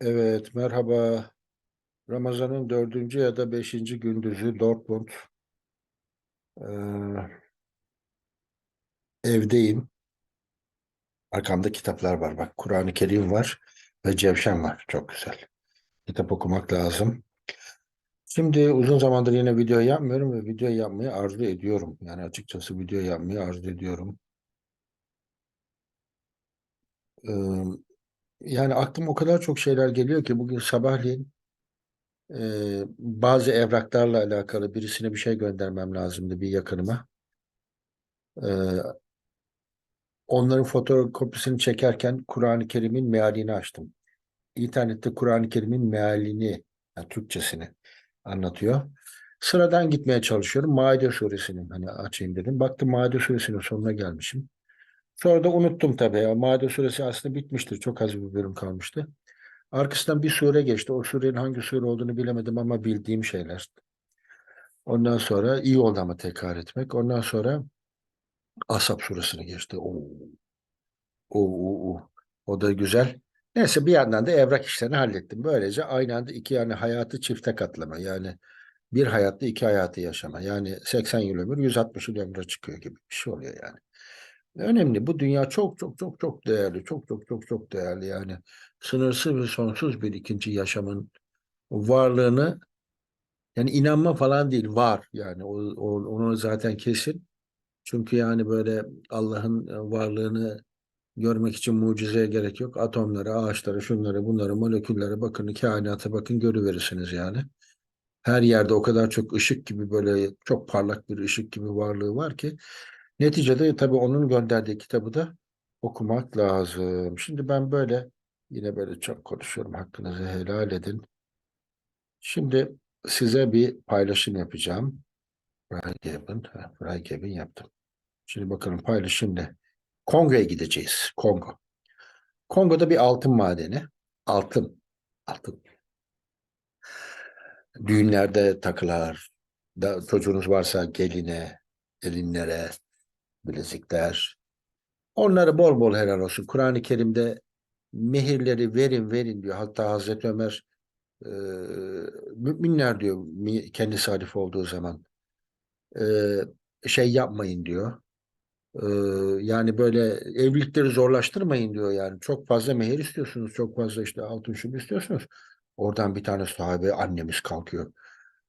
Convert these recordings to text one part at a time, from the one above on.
Evet, merhaba. Ramazan'ın dördüncü ya da beşinci gündüzü Dortmund. Ee, evdeyim. Arkamda kitaplar var. Bak Kur'an-ı Kerim var ve Cevşen var. Çok güzel. Kitap okumak lazım. Şimdi uzun zamandır yine video yapmıyorum ve video yapmayı arzu ediyorum. Yani açıkçası video yapmayı arzu ediyorum. Ee, yani aklıma o kadar çok şeyler geliyor ki bugün sabahleyin e, bazı evraklarla alakalı birisine bir şey göndermem lazımdı bir yakınıma. Ee, onların fotokopisini çekerken Kur'an-ı Kerim'in mealini açtım. İnternette Kur'an-ı Kerim'in mealini, yani Türkçesini anlatıyor. Sıradan gitmeye çalışıyorum. Maide suresinin hani açayım dedim. Baktım Maide suresinin sonuna gelmişim. Sonra da unuttum tabii. Maide suresi aslında bitmiştir. Çok az bir bölüm kalmıştı. Arkasından bir sure geçti. O surenin hangi sure olduğunu bilemedim ama bildiğim şeyler. Ondan sonra iyi oldu ama tekrar etmek. Ondan sonra Ashab suresine geçti. Oo. Oo, oo, oo. O da güzel. Neyse bir yandan da evrak işlerini hallettim. Böylece aynı anda iki yani hayatı çifte katlama. Yani bir hayatta iki hayatı yaşama. Yani 80 yıl ömür 160 yıl ömre çıkıyor gibi bir şey oluyor yani. Önemli. Bu dünya çok çok çok çok değerli. Çok çok çok çok değerli. Yani sınırsız ve sonsuz bir ikinci yaşamın varlığını yani inanma falan değil var yani o, o, onu zaten kesin. Çünkü yani böyle Allah'ın varlığını görmek için mucizeye gerek yok. Atomlara, ağaçlara, şunlara, bunlara, moleküllere bakın, kainata bakın görüverirsiniz yani. Her yerde o kadar çok ışık gibi böyle çok parlak bir ışık gibi varlığı var ki neticede tabii onun gönderdiği kitabı da okumak lazım. Şimdi ben böyle yine böyle çok konuşuyorum. Hakkınızı helal edin. Şimdi size bir paylaşım yapacağım. Freigaben, Freigaben yaptım. Şimdi bakalım paylaşım ne? Kongo'ya gideceğiz. Kongo. Kongo'da bir altın madeni. Altın. Altın. Düğünlerde takılar. Da, çocuğunuz varsa geline, gelinlere, bilezikler. Onları bol bol helal olsun. Kur'an-ı Kerim'de mehirleri verin verin diyor. Hatta Hazreti Ömer e, müminler diyor kendisi halif olduğu zaman e, şey yapmayın diyor. Ee, yani böyle evlilikleri zorlaştırmayın diyor yani. Çok fazla mehir istiyorsunuz, çok fazla işte altın şubu istiyorsunuz. Oradan bir tane sahibe annemiz kalkıyor.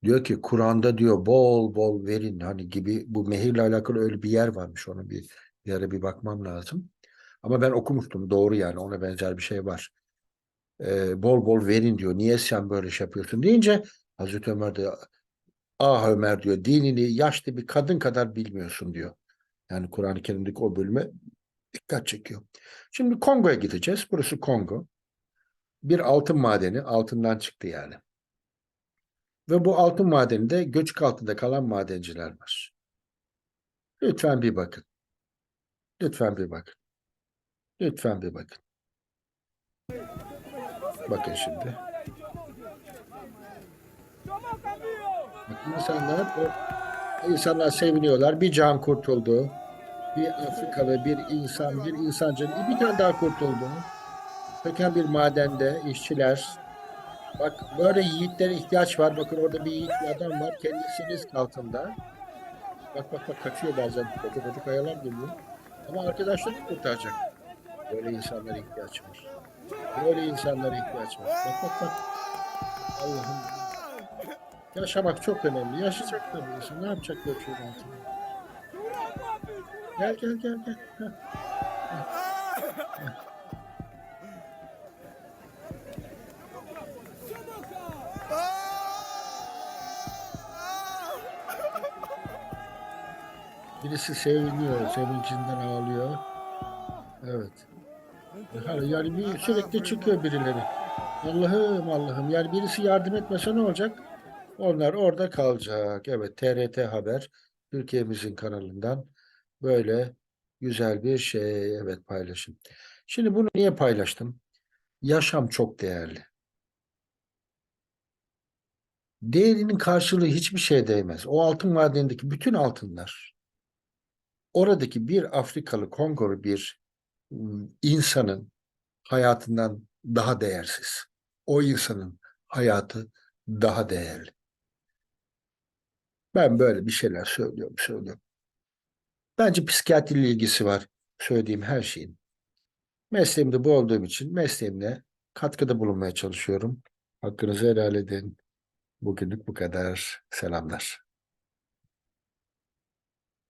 Diyor ki Kur'an'da diyor bol bol verin hani gibi bu mehirle alakalı öyle bir yer varmış ona bir, ara bir bakmam lazım. Ama ben okumuştum doğru yani ona benzer bir şey var. Ee, bol bol verin diyor. Niye sen böyle şey yapıyorsun deyince Hazreti Ömer de ah Ömer diyor dinini yaşlı bir kadın kadar bilmiyorsun diyor. Yani Kur'an-ı Kerim'deki o bölüme dikkat çekiyor. Şimdi Kongo'ya gideceğiz. Burası Kongo. Bir altın madeni. Altından çıktı yani. Ve bu altın madeninde göçük altında kalan madenciler var. Lütfen bir bakın. Lütfen bir bakın. Lütfen bir bakın. Bakın şimdi. Bakın insanlar, o, insanlar seviniyorlar. Bir can kurtuldu. Bir Afrikalı bir insan, bir insancı, bir tane daha kurtuldu. Söken bir madende işçiler. Bak böyle yiğitlere ihtiyaç var. Bakın orada bir yiğit bir adam var. Kendisi risk altında. Bak bak bak kaçıyor bazen. Koca koca kayalar geliyor. Ama arkadaşlarını kurtaracak. Böyle insanlara ihtiyaç var. Böyle insanlara ihtiyaç var. Bak bak bak. Allah'ım. Yaşamak çok önemli. Yaşayacak tabii insan. Ne yapacak göçüyor altında? Gel gel gel gel. Heh. Birisi seviniyor, sevincinden ağlıyor. Evet. Yani, bir sürekli çıkıyor birileri. Allah'ım Allah'ım. Yani birisi yardım etmese ne olacak? Onlar orada kalacak. Evet, TRT Haber, Türkiye'mizin kanalından böyle güzel bir şey, evet paylaşım. Şimdi bunu niye paylaştım? Yaşam çok değerli. Değerinin karşılığı hiçbir şeye değmez. O altın madenindeki bütün altınlar, oradaki bir Afrikalı, Kongolu bir insanın hayatından daha değersiz. o insanın hayatı daha değerli. Ben böyle bir şeyler söylüyorum, söylüyorum. Bence psikiyatriyle ilgisi var söylediğim her şeyin. Mesleğimde bu olduğum için mesleğimle katkıda bulunmaya çalışıyorum. Hakkınızı helal edin. Bugünlük bu kadar. Selamlar.